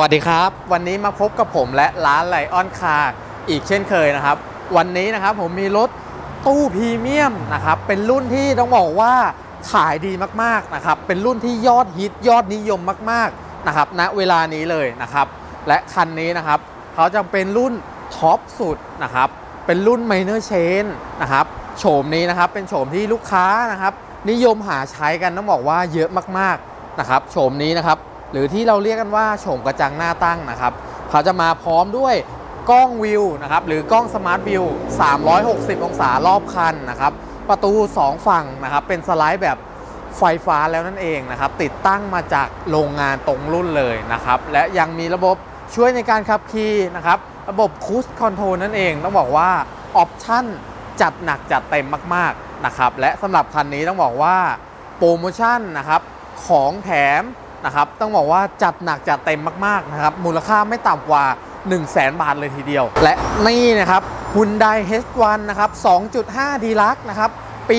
วัสดีครับ วันนี้มาพบกับผมและร้านไลออนคาร์อีกเช่นเคยนะครับ วันนี้นะครับผมมีรถตู้พรีเมียมนะครับ เป็นรุ่นที่ต้องบอกว่าขายดีมากๆนะครับ เป็นรุ่นที่ยอดฮิตยอดนิยมมากๆนะครับณเวลานี้เลยนะครับ และคันนี้นะครับ เขาจะเป็นรุ่นท็อปสุดนะครับ เป็นรุ่น Minor Chain นะครับโฉมนี้นะครับเป็นโฉมที่ลูกค้านะครับ นิยมหาใช้กันต้องบอกว่าเยอะมากๆนะครับโฉมนี้นะครับ หรือที่เราเรียกกันว่าโฉมกระจังหน้าตั้งนะครับ เขาจะมาพร้อมด้วยกล้องวิวนะครับหรือกล้องสมาร์ทวิว 360 องศารอบคันนะครับประตู 2 ฝั่งนะครับเป็นสไลด์แบบไฟฟ้าแล้วนั่นเองนะครับติดตั้งมาจากโรงงานตรงรุ่นเลยนะครับและยังมีระบบช่วยในการขับขี่นะครับระบบคูสคอนโทรลนั่นเอง ต้องบอกว่าออปชั่นจัดหนักจัดเต็มมากๆนะครับและสำหรับคันนี้ต้องบอกว่าโปรโมชั่นนะครับของแถม นะครับ ต้องบอกว่าจัดหนักจัดเต็มมากๆนะครับ มูลค่าไม่ต่ำกว่า 1 0 0 0 0แบาทเลยทีเดียว และนี่นะครับ Hyundai H1 นนะครับ2.5 d l u x นะครับปี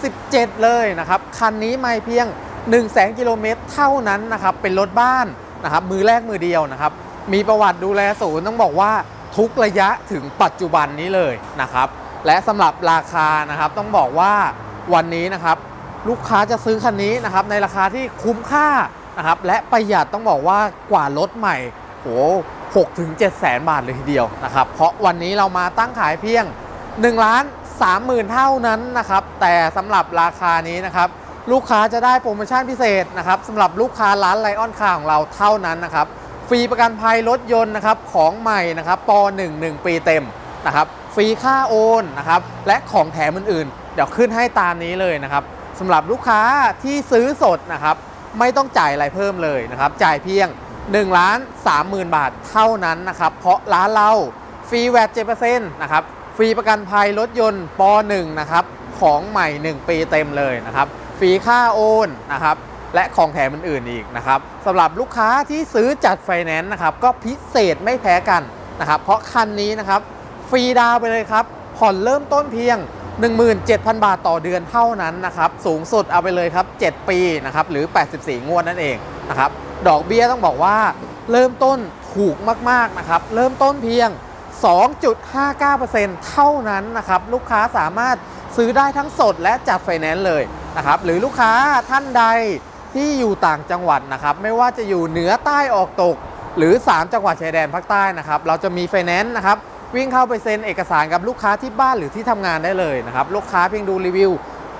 2017 เลยนะครับ คันนี้ไม่เพียง1 0 0 0 0 0กิโลเมตรเท่านั้นนะครับ เป็นรถบ้านนะครับ มือแรกมือเดียวนะครับ มีประวัติดูแลศูนย์ต้องบอกว่าทุกระยะถึงปัจจุบันนี้เลยนะครับ และสำหรับราคานะครับต้องบอกว่าวันนี้นะครับ ลูกค้าจะซื้อคันนี้นะครับในราคาที่คุ้มค่า นะครับและประหยัดต้องบอกว่ากว่ารถใหม่โหหกถึงเจ็ดแสนบาทเลยทีเดียวนะครับ เพราะวันนี้เรามาตั้งขายเพียง1ล้าน3หมื่นเท่านั้นนะครับ แต่สำหรับราคานี้นะครับ ลูกค้าจะได้โปรโมชั่นพิเศษนะครับสำหรับลูกค้าร้านไลออนคาของเราเท่านั้นนะครับฟรีประกันภัยรถยนต์นะครับของใหม่นะครับป .1 1 ปีเต็มนะครับฟรีค่าโอนนะครับและของแถมอื่นๆ เดี๋ยวขึ้นให้ตามนี้เลยนะครับสำหรับลูกค้าที่ซื้อสดนะครับ ไม่ต้องจ่ายอะไรเพิ่มเลยนะครับจ่ายเพียง1ล้าน30,000 บาทเท่านั้นนะครับเพราะร้านเราฟรีแวด7%นต์นะครับฟรีประกันภัยรถยนต์ป .1 นะครับของใหม่ 1 ปีเต็มเลยนะครับฟรีค่าโอนนะครับและของแถมอื่นๆอีกนะครับสำหรับลูกค้าที่ซื้อจัดไฟแนนซ์นะครับก็พิเศษไม่แพ้กันนะครับเพราะคันนี้นะครับฟรีดาวไปเลยครับผ่อนเริ่มต้นเพียง 17,000 บาทต่อเดือนเท่านั้นนะครับ สูงสุดเอาไปเลยครับ 7 ปีนะครับ หรือ 84 งวดนั่นเองนะครับ ดอกเบี้ยต้องบอกว่า เริ่มต้นถูกมาก ๆ นะครับ เริ่มต้นเพียง 2.59%เท่านั้นนะครับ ลูกค้าสามารถซื้อได้ทั้งสดและจัดไฟแนนซ์เลยนะครับ หรือลูกค้าท่านใดที่อยู่ต่างจังหวัดนะครับ ไม่ว่าจะอยู่เหนือใต้ออกตก หรือ 3 จังหวัดชายแดนภาคใต้นะครับ เราจะมีไฟแนนซ์นะครับ วิ่งเข้าไปเซ็นเอกสารกับลูกค้าที่บ้านหรือที่ทำงานได้เลยนะครับ ลูกค้าเพียงดูรีวิว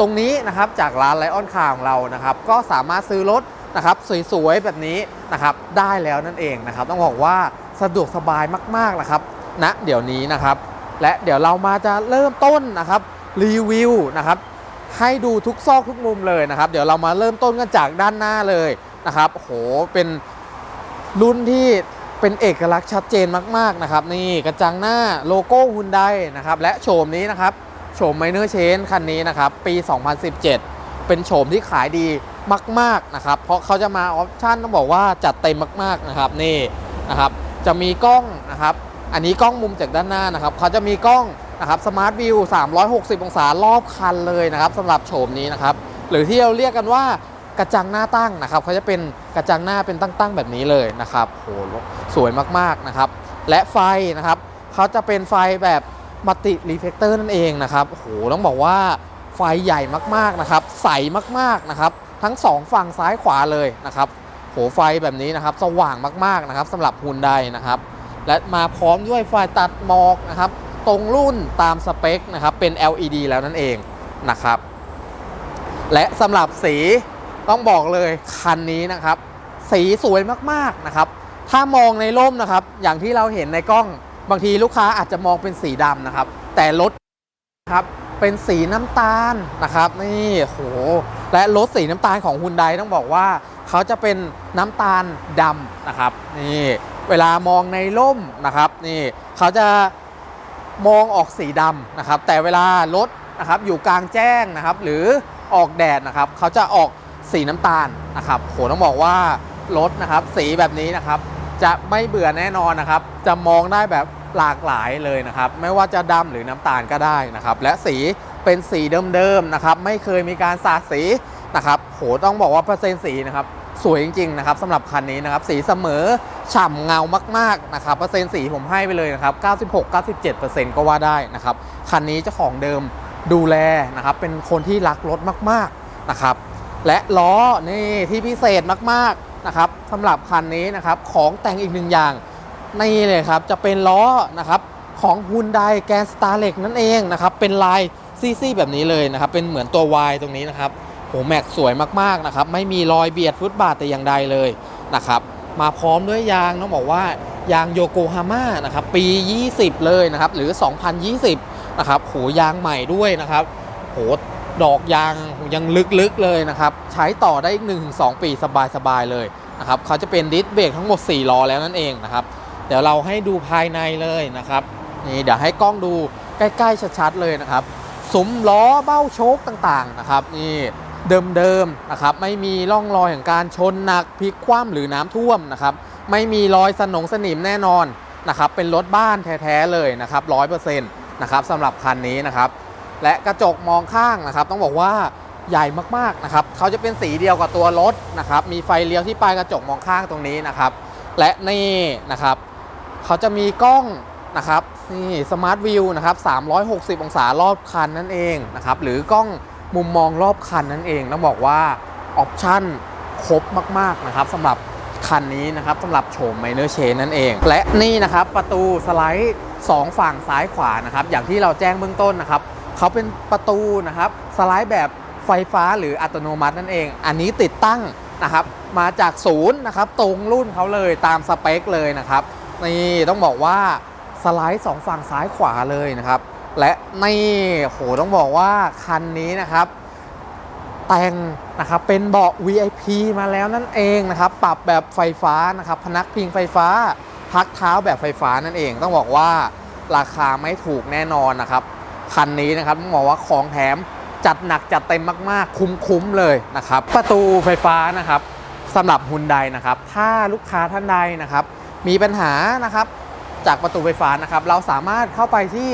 ตรงนี้นะครับจากร้านไลออนคาของเรานะครับ ก็สามารถซื้อรถนะครับสวยๆแบบนี้นะครับได้แล้วนั่นเองนะครับ ต้องบอกว่าสะดวกสบายมากๆนะครับณเดี๋ยวนี้นะครับ และเดี๋ยวเรามาจะเริ่มต้นนะครับรีวิวนะครับให้ดูทุกซอกทุกมุมเลยนะครับ เดี๋ยวเรามาเริ่มต้นกันจากด้านหน้าเลยนะครับโหเป็นรุ่นที่ เป็นเอกลักษณ์ชัดเจนมากๆนะครับ นี่กระจังหน้าโลโก้ฮุนไดนะครับ และโฉมนี้นะครับโฉมไมเนอร์เชนคันนี้นะครับ ปี 2017 เป็นโฉมที่ขายดีมาก ๆนะครับ เพราะเขาจะมาออปชั่นต้องบอกว่าจัดเต็มมาก ๆนะครับนี่นะครับจะมีกล้องนะครับ อันนี้กล้องมุมจากด้านหน้านะครับเขาจะมีกล้องนะครับสมาร์ทวิว360 องศารอบคันเลยนะครับสำหรับโฉมนี้นะครับ หรือที่เราเรียกกันว่า กระจังหน้าตั้งนะครับเขาจะเป็นกระจังหน้าเป็นตั้งๆแบบนี้เลยนะครับโหสวยมากๆนะครับ และไฟนะครับเขาจะเป็นไฟแบบมัลติรีเฟกเตอร์นั่นเองนะครับโหต้องบอกว่าไฟใหญ่มากๆนะครับ ใสมากๆนะครับ ทั้งสองฝั่งซ้ายขวาเลยนะครับโหไฟแบบนี้นะครับ สว่างมากๆนะครับสำหรับฮุนไดนะครับ และมาพร้อมด้วยไฟตัดหมอกนะครับ ตรงรุ่นตามสเปคนะครับเป็น LED แล้วนั่นเองนะครับ และสำหรับสี ต้องบอกเลยคันนี้นะครับ สีสวยมากๆนะครับ ถ้ามองในร่มนะครับ อย่างที่เราเห็นในกล้องบางทีลูกค้าอาจจะมองเป็นสีดำนะครับ แต่รถครับเป็นสีน้ำตาลนะครับนี่โหและรถสีน้ำตาลของฮุนไดต้องบอกว่า เขาจะเป็นน้ำตาลดำนะครับนี่เวลามองในร่มนะครับนี่เขาจะมองออกสีดำนะครับ แต่เวลารถนะครับอยู่กลางแจ้งนะครับ หรือออกแดดนะครับ เขาจะออก สีน้ำตาลนะครับโหต้องบอกว่ารถนะครับ สีแบบนี้นะครับ จะไม่เบื่อแน่นอนนะครับ จะมองได้แบบหลากหลายเลยนะครับ ไม่ว่าจะดำหรือน้ำตาลก็ได้นะครับ และสีเป็นสีเดิมๆนะครับ ไม่เคยมีการสาดสีนะครับโหต้องบอกว่าเปอร์เซ็นต์สีนะครับสวยจริงๆนะครับสำหรับคันนี้นะครับ สีเสมอฉ่ำเงามากๆนะครับเปอร์เซ็นต์สีผมให้ไปเลยนะครับ 96-97%ก็ว่าได้นะครับ คันนี้เจ้าของเดิมดูแลนะครับ เป็นคนที่รักรถมากๆนะครับ และล้อนี่ที่พิเศษมากๆนะครับสำหรับคันนี้นะครับของแต่งอีกหนึ่งอย่างนี่เลยครับจะเป็นล้อนะครับของ Hyundai g r a n d s t a r l e x นั่นเองนะครับเป็นลายซี่ๆแบบนี้เลยนะครับเป็นเหมือนตัว Y ตรงนี้นะครับโหแม็กสวยมากๆนะครับไม่มีรอยเบียดฟุตบาทแต่อย่างใดเลยนะครับมาพร้อมด้วยยางต้องบอกว่ายางโยโกฮาม่านะครับปี 20 เลยนะครับหรือ 2020 นะครับโหยางใหม่ด้วยนะครับโห ดอกยางยังลึกๆเลยนะครับ ใช้ต่อได้อีก1-2 ปีสบายๆเลยนะครับเขาจะเป็นดิสเบรกทั้งหมด 4 ล้อแล้วนั่นเองนะครับ เดี๋ยวเราให้ดูภายในเลยนะครับนี่เดี๋ยวให้กล้องดูใกล้ๆชัดๆเลยนะครับซุ้มล้อเบ้าโชคต่างๆนะครับนี่เดิมๆนะครับไม่มีร่องรอยของการชนหนักพลิกคว่ำหรือน้ำท่วมนะครับไม่มีรอยสนงสนิมแน่นอนนะครับเป็นรถบ้านแท้ๆเลยนะครับร้อยเปอร์เซ็นต์นะครับสำหรับคันนี้นะครับ และกระจกมองข้างนะครับ ต้องบอกว่าใหญ่มากๆนะครับเขาจะเป็นสีเดียวกับตัวรถนะครับ มีไฟเลี้ยวที่ปลายกระจกมองข้างตรงนี้นะครับ และนี่นะครับเขาจะมีกล้องนะครับนี่สมาร์ทวิวนะครับ 360 องศารอบคันนั่นเองนะครับ หรือกล้องมุมมองรอบคันนั่นเอง ต้องบอกว่าออปชั่นครบมากๆนะครับสำหรับคันนี้นะครับสำหรับโฉมไมเนอร์เชนนั่นเอง และนี่นะครับประตูสไลด์ 2 ฝั่งซ้ายขวานะครับ อย่างที่เราแจ้งเบื้องต้นนะครับ เขาเป็นประตูนะครับสไลด์แบบไฟฟ้าหรืออัตโนมัตินั่นเอง อันนี้ติดตั้งนะครับมาจากศูนย์นะครับตรงรุ่นเขาเลยตามสเปคเลยนะครับนี่ต้องบอกว่าสไลด์สองฝั่งซ้ายขวาเลยนะครับ และนี่โหต้องบอกว่าคันนี้นะครับ แต่งนะครับเป็นเบาะ VIP มาแล้วนั่นเองนะครับปรับแบบไฟฟ้านะครับพนักพิงไฟฟ้า พักเท้าแบบไฟฟ้านั่นเอง ต้องบอกว่าราคาไม่ถูกแน่นอนนะครับ คันนี้นะครับต้องบอกว่าของแถมจัดหนักจัดเต็มมาก ๆ คุ้ม ๆ เลยนะครับ ประตูไฟฟ้านะครับสำหรับฮุนไดนะครับ ถ้าลูกค้าท่านใดนะครับ มีปัญหานะครับจากประตูไฟฟ้านะครับ เราสามารถเข้าไปที่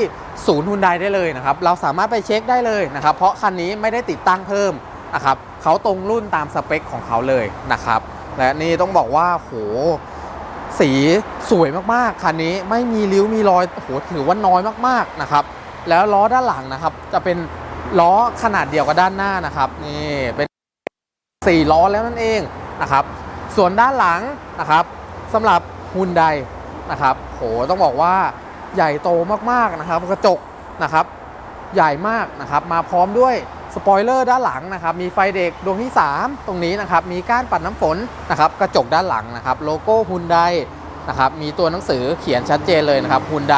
ศูนย์ฮุนไดได้เลยนะครับ เราสามารถไปเช็คได้เลยนะครับ เพราะคันนี้ไม่ได้ติดตั้งเพิ่มนะครับเขาตรงรุ่นตามสเปคของเขาเลยนะครับ และนี่ต้องบอกว่าโหสีสวยมากๆคันนี้ไม่มีริ้วมีรอยโอ้โหถือว่าน้อยมากๆนะครับ แล้วล้อด้านหลังนะครับ จะเป็นล้อขนาดเดียวกับด้านหน้านะครับนี่เป็นสี่ล้อแล้วนั่นเองนะครับ ส่วนด้านหลังนะครับสำหรับฮุนไดนะครับโหต้องบอกว่าใหญ่โตมากๆนะครับ กระจกนะครับ ใหญ่มากนะครับ มาพร้อมด้วยสปอยเลอร์ด้านหลังนะครับ มีไฟเด็กดวงที่ 3 ตรงนี้นะครับ มีก้านปัดน้ำฝนนะครับ กระจกด้านหลังนะครับ โลโก้ฮุนไดนะครับ มีตัวหนังสือเขียนชัดเจนเลยนะครับฮุนได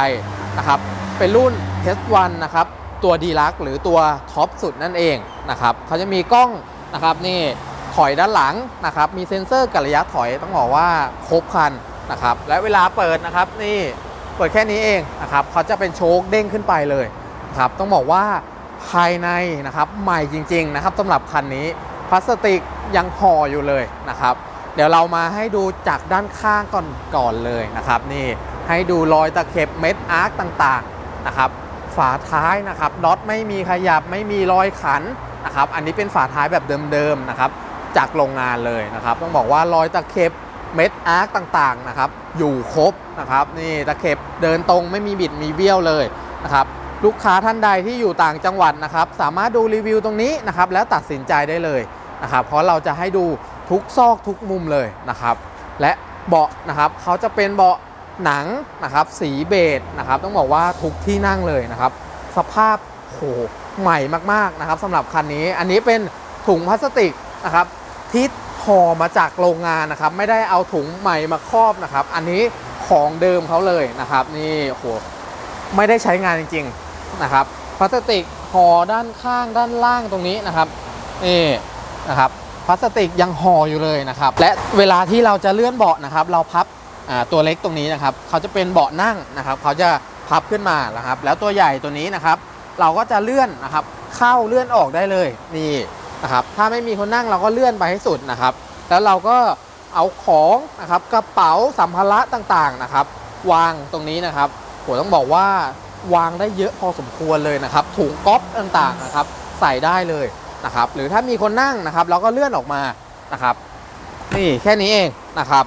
นะครับ เป็นรุ่น H1 นะครับ ตัวดีลักหรือตัวท็อปสุดนั่นเองนะครับเขาจะมีกล้องนะครับนี่ถอยด้านหลังนะครับ มีเซ็นเซอร์กับระยะถอยต้องบอกว่าครบคันนะครับ และเวลาเปิดนะครับนี่เปิดแค่นี้เองนะครับเขาจะเป็นโชคเด้งขึ้นไปเลยครับต้องบอกว่าภายในนะครับใหม่จริงๆนะครับสำหรับคันนี้พลาสติกยังห่ออยู่เลยนะครับ เดี๋ยวเรามาให้ดูจากด้านข้างก่อนก่อนเลยนะครับ นี่ให้ดูรอยตะเข็บเม็ดอาร์คต่างๆ นะครับฝาท้ายนะครับน็อตไม่มีขยับไม่มีรอยขันนะครับอันนี้เป็นฝาท้ายแบบเดิมๆนะครับจากโรงงานเลยนะครับ ต้องบอกว่ารอยตะเข็บเม็ดอาร์คต่างๆนะครับอยู่ครบนะครับนี่ตะเข็บเดินตรงไม่มีบิดมีเบี้ยวเลยนะครับลูกค้าท่านใดที่อยู่ต่างจังหวัดนะครับ สามารถดูรีวิวตรงนี้นะครับแล้วตัดสินใจได้เลยนะครับเพราะเราจะให้ดูทุกซอกทุกมุมเลยนะครับ และเบาะนะครับเขาจะเป็นเบาะ หนังนะครับสีเบจนะครับต้องบอกว่าทุกที่นั่งเลยนะครับ สภาพโหใหม่มากๆนะครับสำหรับคันนี้อันนี้เป็นถุงพลาสติกนะครับที่ห่อมาจากโรงงานนะครับ ไม่ได้เอาถุงใหม่มาครอบนะครับ อันนี้ของเดิมเขาเลยนะครับ นี่โหไม่ได้ใช้งานจริงๆนะครับพลาสติกห่อด้านข้างด้านล่างตรงนี้นะครับนี่นะครับพลาสติกยังห่ออยู่เลยนะครับ และเวลาที่เราจะเลื่อนเบาะนะครับ เราพับ ตัวเล็กตรงนี้นะครับเขาจะเป็นเบาะนั่งนะครับเขาจะพับขึ้นมานะครับ แล้วตัวใหญ่ตัวนี้นะครับ เราก็จะเลื่อนนะครับ เข้าเลื่อนออกได้เลยนี่นะครับ ถ้าไม่มีคนนั่งเราก็เลื่อนไปให้สุดนะครับ แล้วเราก็เอาของนะครับกระเป๋าสัมภาระต่างๆนะครับ วางตรงนี้นะครับโหต้องบอกว่าวางได้เยอะพอสมควรเลยนะครับ ถุงก๊อปต่างๆนะครับ ใส่ได้เลยนะครับ หรือถ้ามีคนนั่งนะครับ เราก็เลื่อนออกมานะครับ นี่แค่นี้เองนะครับ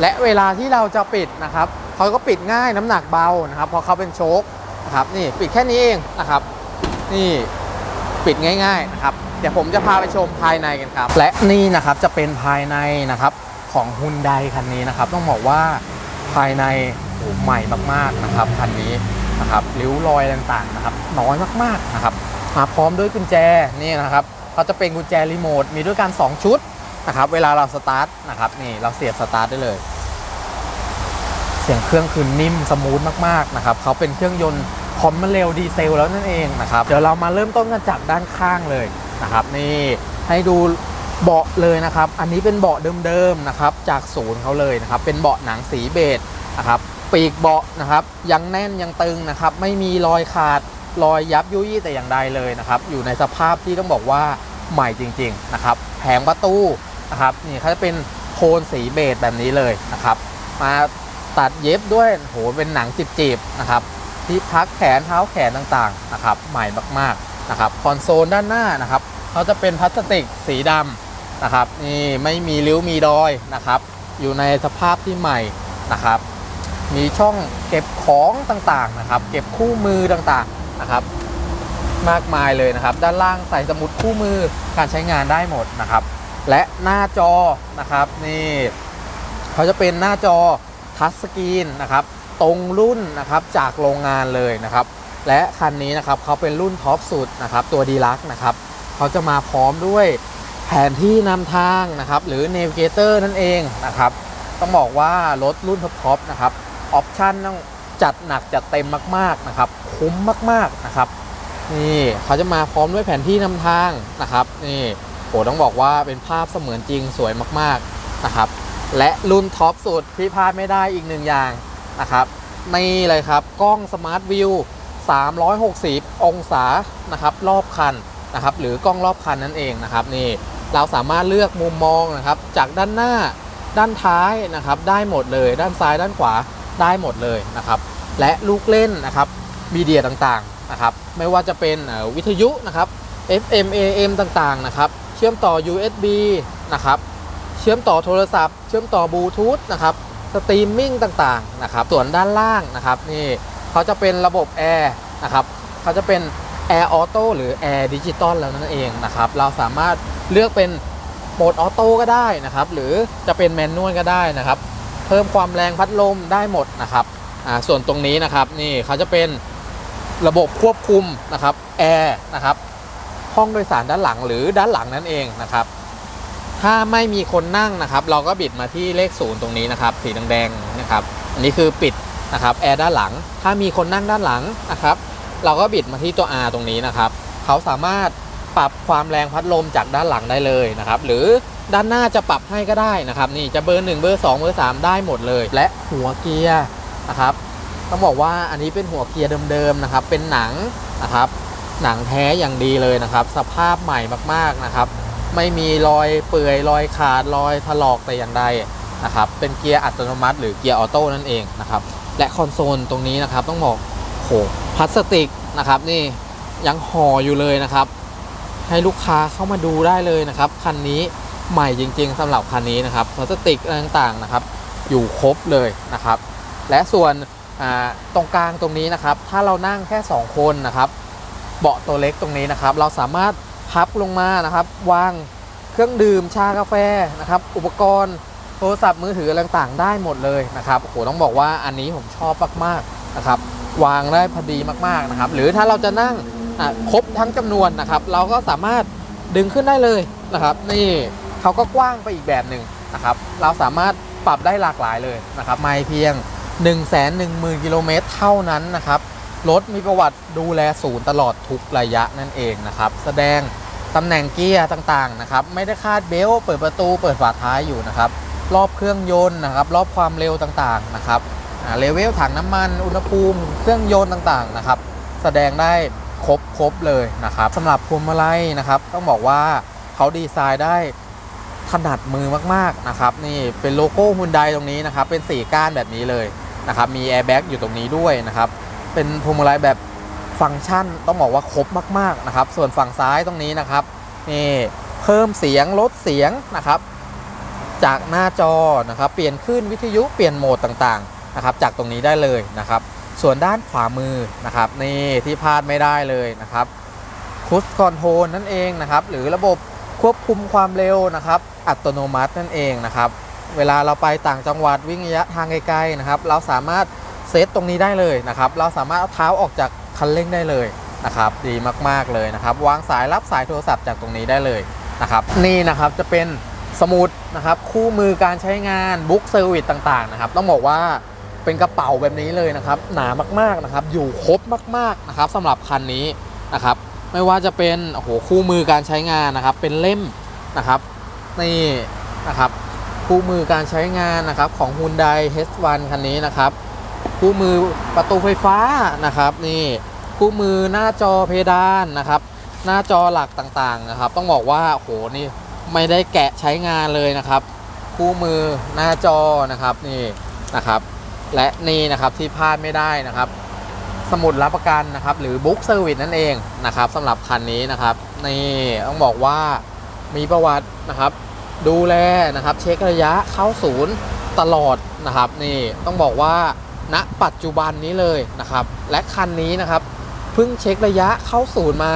และเวลาที่เราจะปิดนะครับเขาก็ปิดง่ายน้ำหนักเบานะครับเพราะเขาเป็นโชคนะครับนี่ปิดแค่นี้เองนะครับนี่ปิดง่ายๆนะครับเดี๋ยวผมจะพาไปชมภายในกันครับ และนี่นะครับจะเป็นภายในนะครับของฮุนไดคันนี้นะครับ ต้องบอกว่าภายในโอ้ใหม่มากๆนะครับคันนี้นะครับริ้วรอยต่างๆนะครับน้อยมากๆนะครับมาพร้อมด้วยกุญแจนี่นะครับเขาจะเป็นกุญแจรีโมทมีด้วยกัน 2 ชุด นะครับ เวลาเราสตาร์ทนะครับนี่เราเสียบสตาร์ทได้เลย เสียงเครื่องคือนิ่มสมูทมากๆนะครับเขาเป็นเครื่องยนต์คอมมันเร็วดีเซลแล้วนั่นเองนะครับเดี๋ยวเรามาเริ่มต้นกันจากด้านข้างเลยนะครับ นี่ให้ดูเบาะเลยนะครับ อันนี้เป็นเบาะเดิมๆนะครับ จากศูนย์เขาเลยนะครับ เป็นเบาะหนังสีเบจนะครับ ปีกเบาะนะครับ ยังแน่นยังตึงนะครับ ไม่มีรอยขาดรอยยับยุยี่แต่อย่างใดเลยนะครับ อยู่ในสภาพที่ต้องบอกว่าใหม่จริง ๆ นะครับ แผงประตู นะครับนี่เขาจะเป็นโทนสีเบจแบบนี้เลยนะครับ มาตัดเย็บด้วยโหเป็นหนังจีบๆนะครับ ที่พักแขนเท้าแขนต่างๆนะครับ ใหม่มากๆนะครับคอนโซลด้านหน้านะครับเขาจะเป็นพลาสติกสีดำนะครับนี่ไม่มีริ้วมีรอยนะครับ อยู่ในสภาพที่ใหม่นะครับ มีช่องเก็บของต่างๆนะครับ เก็บคู่มือต่างๆนะครับ มากมายเลยนะครับ ด้านล่างใส่สมุดคู่มือการใช้งานได้หมดนะครับ และหน้าจอนะครับนี่เขาจะเป็นหน้าจอทัชสกรีนนะครับตรงรุ่นนะครับจากโรงงานเลยนะครับ และคันนี้นะครับเขาเป็นรุ่นท็อปสุดนะครับตัวดีลักนะครับเขาจะมาพร้อมด้วยแผนที่นำทางนะครับหรือ Navigator นั่นเองนะครับต้องบอกว่ารถรุ่นท็อปๆนะครับออปชั่นต้องจัดหนักจัดเต็มมากๆนะครับ คุ้มมากๆนะครับ นี่เขาจะมาพร้อมด้วยแผนที่นำทางนะครับ นี่ โหต้องบอกว่าเป็นภาพเสมือนจริงสวยมากๆนะครับ และรุ่นท็อปสุดที่พลาดไม่ได้อีกหนึ่งอย่างนะครับนี่เลยครับกล้องสมาร์ทวิว360 องศานะครับรอบคันนะครับหรือกล้องรอบคันนั่นเองนะครับนี่เราสามารถเลือกมุมมองนะครับจากด้านหน้าด้านท้ายนะครับได้หมดเลย ด้านซ้ายด้านขวาได้หมดเลยนะครับและลูกเล่นนะครับมีเดียต่างๆนะครับไม่ว่าจะเป็นวิทยุนะครับ FM AM ต่างๆนะครับ ชื่อมต่อ USB นะครับ เชื่อมต่อโทรศัพท์ เชื่อมต่อบลูทูธนะครับ สตรีมมิ่งต่างๆนะครับ ส่วนด้านล่างนะครับนี่เขาจะเป็นระบบแอร์นะครับเขาจะเป็นแอร์ออโต้หรือแอร์ดิจิตอลแล้วนั่นเองนะครับ เราสามารถเลือกเป็นโหมดออโต้ก็ได้นะครับ หรือจะเป็นแมนนวลก็ได้นะครับ เพิ่มความแรงพัดลมได้หมดนะครับอ่าส่วนตรงนี้นะครับนี่เขาจะเป็นระบบควบคุมนะครับแอร์นะครับ ห้องโดยสารด้านหลังหรือด้านหลังนั่นเองนะครับ ถ้าไม่มีคนนั่งนะครับ เราก็บิดมาที่เลขศูนย์ตรงนี้นะครับ สีแดงๆนะครับ อันนี้คือปิดนะครับแอร์ด้านหลัง ถ้ามีคนนั่งด้านหลังนะครับ เราก็บิดมาที่ตัว R ตรงนี้นะครับ เขาสามารถปรับความแรงพัดลมจากด้านหลังได้เลยนะครับ หรือด้านหน้าจะปรับให้ก็ได้นะครับ นี่จะเบอร์ 1 เบอร์ 2 เบอร์ 3 ได้หมดเลย และหัวเกียร์นะครับ ต้องบอกว่าอันนี้เป็นหัวเกียร์เดิมๆนะครับ เป็นหนังนะครับ หนังแท้อย่างดีเลยนะครับ สภาพใหม่มากๆนะครับ ไม่มีรอยเปื่อยรอยขาดรอยถลอกแต่อย่างใดนะครับ เป็นเกียร์อัตโนมัติ หรือเกียร์ออโต้นั่นเองนะครับ และคอนโซลตรงนี้นะครับต้องบอกโหพลาสติกนะครับ นี่ยังห่ออยู่เลยนะครับ ให้ลูกค้าเข้ามาดูได้เลยนะครับคันนี้ใหม่จริง ๆสำหรับคันนี้นะครับพลาสติกอะไรต่างๆนะครับ อยู่ครบเลยนะครับ และส่วนตรงกลางตรงนี้นะครับ ถ้าเรานั่งแค่ 2 คนนะครับ เบาะตัวเล็กตรงนี้นะครับ เราสามารถพับลงมานะครับ วางเครื่องดื่มชากาแฟนะครับ อุปกรณ์โทรศัพท์มือถืออะไรต่างๆได้หมดเลยนะครับโอ้โหต้องบอกว่าอันนี้ผมชอบมากๆนะครับ วางได้พอดีมากๆนะครับ หรือถ้าเราจะนั่งอะครบทั้งจำนวนนะครับ เราก็สามารถดึงขึ้นได้เลยนะครับ นี่เขาก็กว้างไปอีกแบบหนึ่งนะครับ เราสามารถปรับได้หลากหลายเลยนะครับ ไม่เพียง 1 1 0 0 0 0กิโลเมตรเท่านั้นนะครับ รถมีประวัติดูแลศูนย์ตลอดทุกระยะนั่นเองนะครับ แสดงตำแหน่งเกียร์ต่างๆนะครับ ไม่ได้คาดเบลต์เปิดประตูเปิดฝาท้ายอยู่นะครับ รอบเครื่องยนต์นะครับ รอบความเร็วต่างๆนะครับเลเวลถังน้ำมันอุณหภูมิเครื่องยนต์ต่างๆนะครับ แสดงได้ครบครบเลยนะครับสำหรับพวงมาลัยนะครับ ต้องบอกว่าเขาดีไซน์ได้ถนัดมือมากๆนะครับ นี่เป็นโลโก้ฮุนไดตรงนี้นะครับ เป็นสีก้านแบบนี้เลยนะครับ มีแอร์แบ็กอยู่ตรงนี้ด้วยนะครับ เป็นพวงมาลัยแบบฟังก์ชันต้องบอกว่าครบมากๆนะครับ ส่วนฝั่งซ้ายตรงนี้นะครับนี่เพิ่มเสียงลดเสียงนะครับ จากหน้าจอนะครับเปลี่ยนขึ้นวิทยุเปลี่ยนโหมดต่างๆนะครับ จากตรงนี้ได้เลยนะครับ ส่วนด้านขวามือนะครับนี่ที่พลาดไม่ได้เลยนะครับคุชคอนโทรลนั่นเองนะครับ หรือระบบควบคุมความเร็วนะครับ อัตโนมัตินั่นเองนะครับ เวลาเราไปต่างจังหวัดวิ่งระยะทางไกลๆนะครับ เราสามารถ เซตตรงนี้ได้เลยนะครับ เราสามารถเอาเท้าออกจากคันเร่งได้เลยนะครับ ดีมากๆเลยนะครับ วางสายรับสายโทรศัพท์จากตรงนี้ได้เลยนะครับ นี่นะครับจะเป็นสมุดนะครับ คู่มือการใช้งานบุ๊กเซอร์วิสต่างๆนะครับ ต้องบอกว่าเป็นกระเป๋าแบบนี้เลยนะครับ หนามากๆนะครับ อยู่ครบมากๆนะครับสำหรับคันนี้นะครับ ไม่ว่าจะเป็นโอ้โหคู่มือการใช้งานนะครับ เป็นเล่มนะครับนี่นะครับคู่มือการใช้งานนะครับของ Hyundai H1 คันนี้นะครับ คู่มือประตูไฟฟ้านะครับนี่คู่มือหน้าจอเพดานนะครับ หน้าจอหลักต่างๆนะครับ ต้องบอกว่าโหนี่ไม่ได้แกะใช้งานเลยนะครับ คู่มือหน้าจอนะครับนี่นะครับ และนี่นะครับที่พลาดไม่ได้นะครับ สมุดรับประกันนะครับ หรือบุ๊กเซอร์วิสนั่นเองนะครับสำหรับคันนี้นะครับนี่ต้องบอกว่ามีประวัตินะครับ ดูแลนะครับ เช็คระยะเข้าศูนย์ตลอดนะครับ นี่ต้องบอกว่า ณปัจจุบันนี้เลยนะครับ และคันนี้นะครับเพิ่งเช็คระยะเข้าศูนย์มา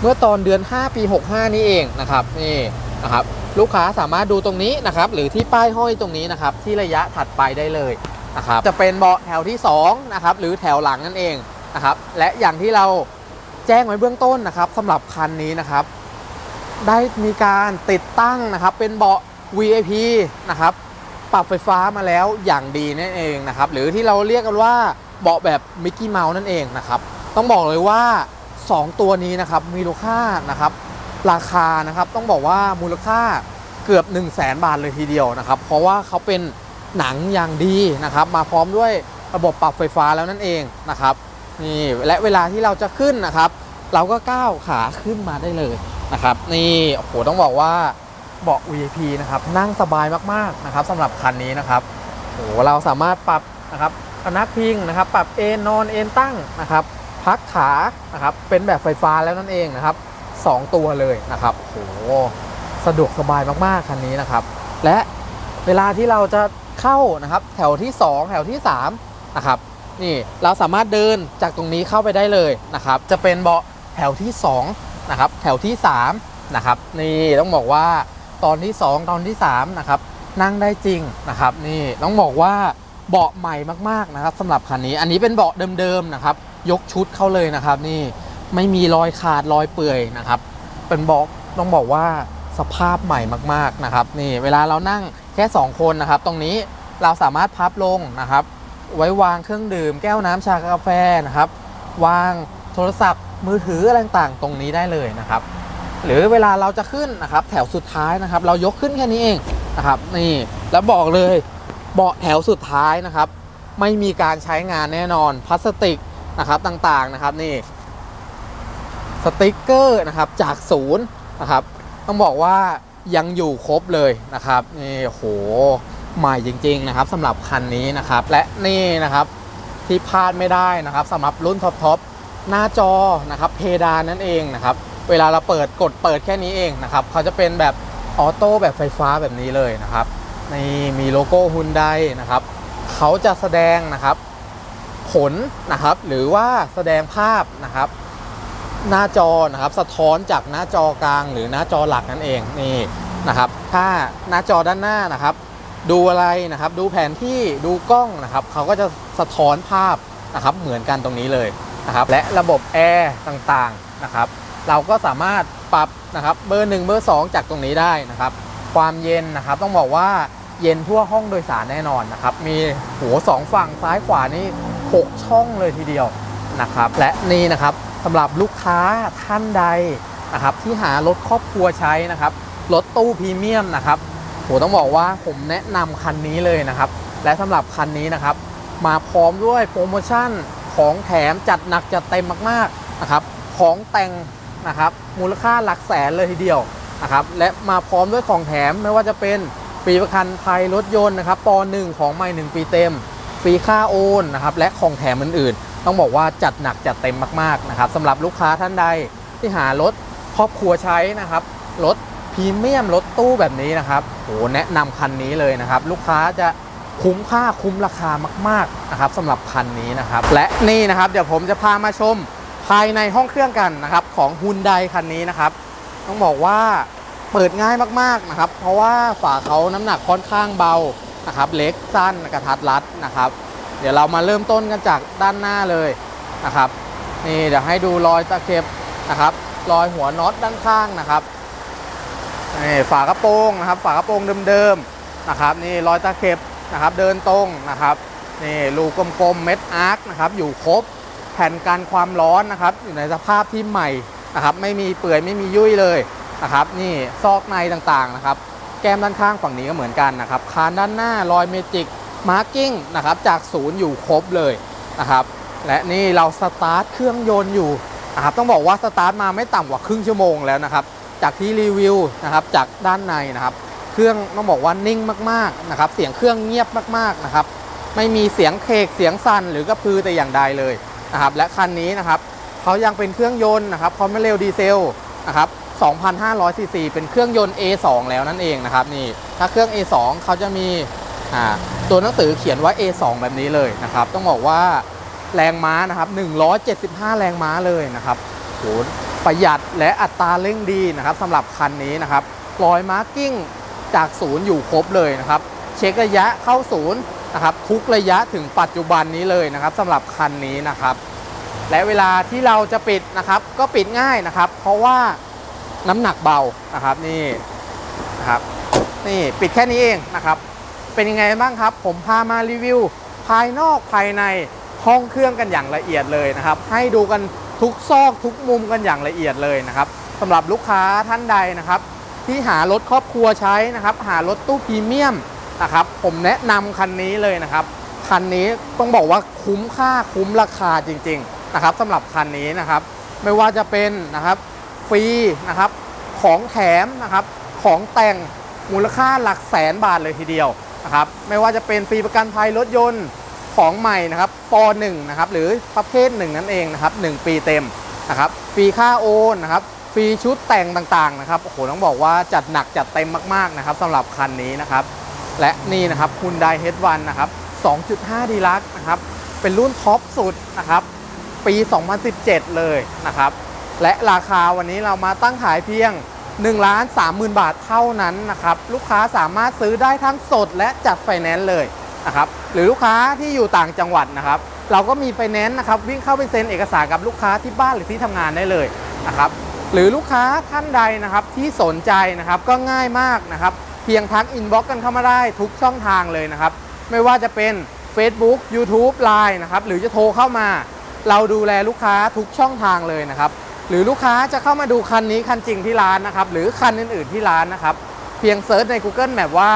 เมื่อตอนเดือน 5 ปี 65 นี้เองนะครับนี่นะครับลูกค้าสามารถดูตรงนี้นะครับ หรือที่ป้ายห้อยตรงนี้นะครับ ที่ระยะถัดไปได้เลยนะครับจะเป็นเบาะแถวที่2นะครับหรือแถวหลังนั่นเองนะครับ และอย่างที่เราแจ้งไว้เบื้องต้นนะครับสำหรับคันนี้นะครับ ได้มีการติดตั้งนะครับ เป็นเบาะ VIP นะครับ ปรับไฟฟ้ามาแล้วอย่างดีนั่นเองนะครับ หรือที่เราเรียกกันว่าเบาะแบบมิกกี้เมาส์นั่นเองนะครับ ต้องบอกเลยว่า 2 ตัวนี้นะครับมีมูลค่านะครับราคานะครับต้องบอกว่ามูลค่าเกือบ 1 0 0 0 0แบาทเลยทีเดียวนะครับ เพราะว่าเขาเป็นหนังอย่างดีนะครับ มาพร้อมด้วยระบบปรับไฟฟ้าแล้วนั่นเองนะครับนี่และเวลาที่เราจะขึ้นนะครับ เราก็ก้าวขาขึ้นมาได้เลยนะครับ นี่โอ้โหต้องบอกว่า เบาะ VIP นะครับนั่งสบายมากๆนะครับสำหรับคันนี้นะครับโอ้โหเราสามารถปรับนะครับพนักพิงนะครับ ปรับเอนนอนเอนตั้งนะครับ พักขานะครับเป็นแบบไฟฟ้าแล้วนั่นเองนะครับ 2 ตัวเลยนะครับโอ้โหสะดวกสบายมากๆคันนี้นะครับ และเวลาที่เราจะเข้านะครับ แถวที่ 2 แถวที่3นะครับนี่เราสามารถเดินจากตรงนี้เข้าไปได้เลยนะครับ จะเป็นเบาะแถวที่2นะครับแถวที่3นะครับนี่ต้องบอกว่า ตอนที่ 2 ตอนที่3นะครับนั่งได้จริงนะครับนี่ต้องบอกว่าเบาะใหม่มากๆนะครับสำหรับคันนี้อันนี้เป็นเบาะเดิมๆนะครับยกชุดเข้าเลยนะครับ นี่ไม่มีรอยขาดรอยเปื่อยนะครับ เป็นเบอกต้องบอกว่าสภาพใหม่มากๆนะครับ นี่เวลาเรานั่งแค่ 2 คนนะครับ ตรงนี้เราสามารถพับลงนะครับ ไว้วางเครื่องดื่ม แก้วน้ำชากาแฟนะครับ วางโทรศัพท์มือถืออะไรต่างๆตรงนี้ได้เลยนะครับ หรือเวลาเราจะขึ้นนะครับ แถวสุดท้ายนะครับ เรายกขึ้นแค่นี้เองนะครับ นี่แล้วบอกเลยเบาะแถวสุดท้ายนะครับ ไม่มีการใช้งานแน่นอนพลาสติกนะครับต่างๆนะครับนี่สติกเกอร์นะครับจากศูนย์นะครับ ต้องบอกว่ายังอยู่ครบเลยนะครับนี่โหใหม่จริง ๆนะครับสำหรับคันนี้นะครับ และนี่นะครับที่พลาดไม่ได้นะครับสำหรับรุ่นท็อปๆหน้าจอนะครับเพดานนั่นเองนะครับ เวลาเราเปิดกดเปิดแค่นี้เองนะครับเขาจะเป็นแบบออโต้แบบไฟฟ้าแบบนี้เลยนะครับนี่มีโลโก้ฮุนไดนะครับเขาจะแสดงนะครับผลนะครับหรือว่าแสดงภาพนะครับหน้าจอนะครับสะท้อนจากหน้าจอกลางหรือหน้าจอหลักนั่นเองนี่นะครับถ้าหน้าจอด้านหน้านะครับ ดูอะไรนะครับดูแผนที่ดูกล้องนะครับเขาก็จะสะท้อนภาพนะครับเหมือนกันตรงนี้เลยนะครับและระบบแอร์ต่างๆนะครับ เราก็สามารถปรับนะครับเบอร์ 1 เบอร์ 2 จากตรงนี้ได้นะครับ ความเย็นนะครับต้องบอกว่าเย็นทั่วห้องโดยสารแน่นอนนะครับ มีหัวสองฝั่งซ้ายขวานี่ 6 ช่องเลยทีเดียวนะครับ และนี่นะครับสำหรับลูกค้าท่านใดนะครับที่หารถครอบครัวใช้นะครับรถตู้พรีเมียมนะครับโหต้องบอกว่าผมแนะนำคันนี้เลยนะครับ และสำหรับคันนี้นะครับ มาพร้อมด้วยโปรโมชั่นของแถมจัดหนักจัดเต็มมากๆนะครับ ของแต่ง นะครับมูลค่าหลักแสนเลยทีเดียวนะครับและมาพร้อมด้วยของแถมไม่ว่าจะเป็นฟรีประกันภัยรถยนต์นะครับป .1 ของใหม่ 1 ปีเต็ม ฟรีค่าโอนนะครับและของแถมอื่นๆ ต้องบอกว่าจัดหนักจัดเต็มมากๆนะครับสำหรับลูกค้าท่านใดที่หารถครอบครัวใช้นะครับรถพรีเมียมรถตู้แบบนี้นะครับโหแนะนำคันนี้เลยนะครับ ลูกค้าจะคุ้มค่าคุ้มราคามากๆนะครับสำหรับคันนี้นะครับ และนี่นะครับเดี๋ยวผมจะพามาชม ภายในห้องเครื่องกันนะครับของฮุนไดคันนี้นะครับต้องบอกว่าเปิดง่ายมากๆนะครับเพราะว่าฝาเขาน้ำหนักค่อนข้างเบานะครับเล็กสั้นกระทัดรัดนะครับ เดี๋ยวเรามาเริ่มต้นกันจากด้านหน้าเลยนะครับนี่เดี๋ยวให้ดูรอยตะเข็บนะครับรอยหัวน็อตด้านข้างนะครับนี่ฝากระโปรงนะครับ ฝากระโปรงเดิมๆนะครับนี่รอยตะเข็บนะครับเดินตรงนะครับนี่รูกลมๆเม็ดอาร์คนะครับอยู่ครบ ผ่นกันความร้อนนะครับ อยู่ในสภาพที่ใหม่นะครับ ไม่มีเปื่อยไม่มียุ่ยเลยนะครับ นี่ซอกในต่างๆนะครับ แก้มด้านข้างฝั่งนี้ก็เหมือนกันนะครับ คานด้านหน้ารอยเมจิกมาร์กิ้งนะครับ จากศูนย์อยู่ครบเลยนะครับ และนี่เราสตาร์ทเครื่องยนต์อยู่นะครับ ต้องบอกว่าสตาร์ทมาไม่ต่ำกว่าครึ่งชั่วโมงแล้วนะครับ จากที่รีวิวนะครับ จากด้านในนะครับ เครื่องต้องบอกว่านิ่งมากๆนะครับ เสียงเครื่องเงียบมากๆนะครับ ไม่มีเสียงเคกเสียงสั่นหรือกระพือแต่อย่างใดเลย นะครับและคันนี้นะครับเขายังเป็นเครื่องยนต์นะครับความเร็วดีเซลนะครับ2,500ซีซีเป็นเครื่องยนต์ A2 แล้วนั่นเองนะครับนี่ถ้าเครื่อง A2 เขาจะมีตัวหนังสือเขียนว่า A2 แบบนี้เลยนะครับ ต้องบอกว่าแรงม้านะครับ175 แรงม้าเลยนะครับโหประหยัดและอัตราเร่งดีนะครับสำหรับคันนี้นะครับรอยมาร์กิ้งจากศูนย์อยู่ครบเลยนะครับ เช็คระยะเข้าศูนย์ นะครับทุกระยะถึงปัจจุบันนี้เลยนะครับสำหรับคันนี้นะครับ และเวลาที่เราจะปิดนะครับก็ปิดง่ายนะครับ เพราะว่าน้ำหนักเบานะครับนี่นะครับนี่ปิดแค่นี้เองนะครับ เป็นยังไงบ้างครับ ผมพามารีวิว ภายนอกภายในห้องเครื่องกันอย่างละเอียดเลยนะครับ ให้ดูกันทุกซอกทุกมุมกันอย่างละเอียดเลยนะครับสำหรับลูกค้าท่านใดนะครับ ที่หารถครอบครัวใช้นะครับ หารถตู้พรีเมียม นะครับ ผมแนะนำคันนี้เลยนะครับ คันนี้ต้องบอกว่าคุ้มค่าคุ้มราคาจริงๆนะครับสำหรับคันนี้นะครับ ไม่ว่าจะเป็นนะครับฟรีนะครับของแถมนะครับของแต่งมูลค่าหลักแสนบาทเลยทีเดียวนะครับไม่ว่าจะเป็นฟรีประกันภัยรถยนต์ของใหม่นะครับป .1 นะครับหรือประเภทหนึ่งนั่นเองนะครับ1ปีเต็มนะครับฟรีค่าโอนนะครับฟรีชุดแต่งต่างๆนะครับโอ้โหต้องบอกว่าจัดหนักจัดเต็มมากๆนะครับสำหรับคันนี้นะครับ และนี่นะครับคุณไดเฮดวันนะครับ 2.5ดีลักนะครับ เป็นรุ่นท็อปสุดนะครับ ปี 2017 เลยนะครับ และราคาวันนี้เรามาตั้งขายเพียง1ล้าน30,000 บาทเท่านั้นนะครับ ลูกค้าสามารถซื้อได้ทั้งสดและจัดไฟแนนซ์เลยนะครับ หรือลูกค้าที่อยู่ต่างจังหวัดนะครับ เราก็มีไฟแนนซ์นะครับ วิ่งเข้าไปเซ็นเอกสารกับลูกค้าที่บ้านหรือที่ทำงานได้เลยนะครับ หรือลูกค้าท่านใดนะครับที่สนใจนะครับก็ง่ายมากนะครับ พียงทักอินบ็อกกันเข้ามาได้ทุกช่องทางเลยนะครับ ไม่ว่าจะเป็น Facebook YouTube Line นะครับหรือจะโทรเข้ามา เราดูแลลูกค้าทุกช่องทางเลยนะครับหรือลูกค้าจะเข้ามาดูคันนี้คันจริงที่ร้านนะครับหรือคันอื่นๆที่ร้านนะครับเพียงเซิร์ชใน Google Map ว่า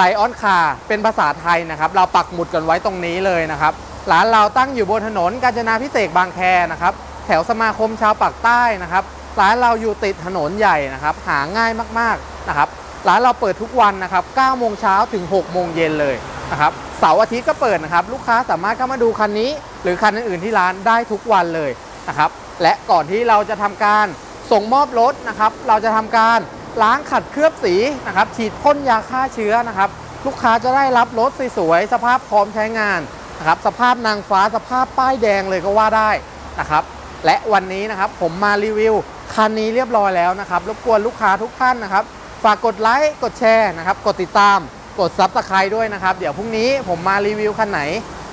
Lion Car เป็นภาษาไทยนะครับ เราปักหมุดกันไว้ตรงนี้เลยนะครับร้านเราตั้งอยู่บนถนนกาญจนาพิเศษบางแคนะครับแถวสมาคมชาวปากใต้นะครับร้านเราอยู่ติดถนนใหญ่นะครับ หาง่ายมากๆนะครับ ร้านเราเปิดทุกวันนะครับ9โมงเช้าถึง 6 โมงเย็นเลยนะครับเสาร์อาทิตย์ก็เปิดนะครับลูกค้าสามารถเข้ามาดูคันนี้ หรือคันอื่นๆที่ร้านได้ทุกวันเลยนะครับและก่อนที่เราจะทำการส่งมอบรถนะครับ เราจะทำการล้างขัดเคลือบสีนะครับ ฉีดพ่นยาฆ่าเชื้อนะครับ ลูกค้าจะได้รับรถสวยๆสภาพพร้อมใช้งานนะครับ สภาพนางฟ้าสภาพป้ายแดงเลยก็ว่าได้นะครับ และวันนี้นะครับผมมารีวิวคันนี้เรียบร้อยแล้วนะครับรบกวนลูกค้าทุกท่านนะครับ ฝากกดไลค์ กดแชร์นะครับ กดติดตาม กดซับสไครต์ด้วยนะครับ เดี๋ยวพรุ่งนี้ผมมารีวิวคันไหน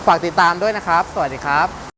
ฝากติดตามด้วยนะครับ สวัสดีครับ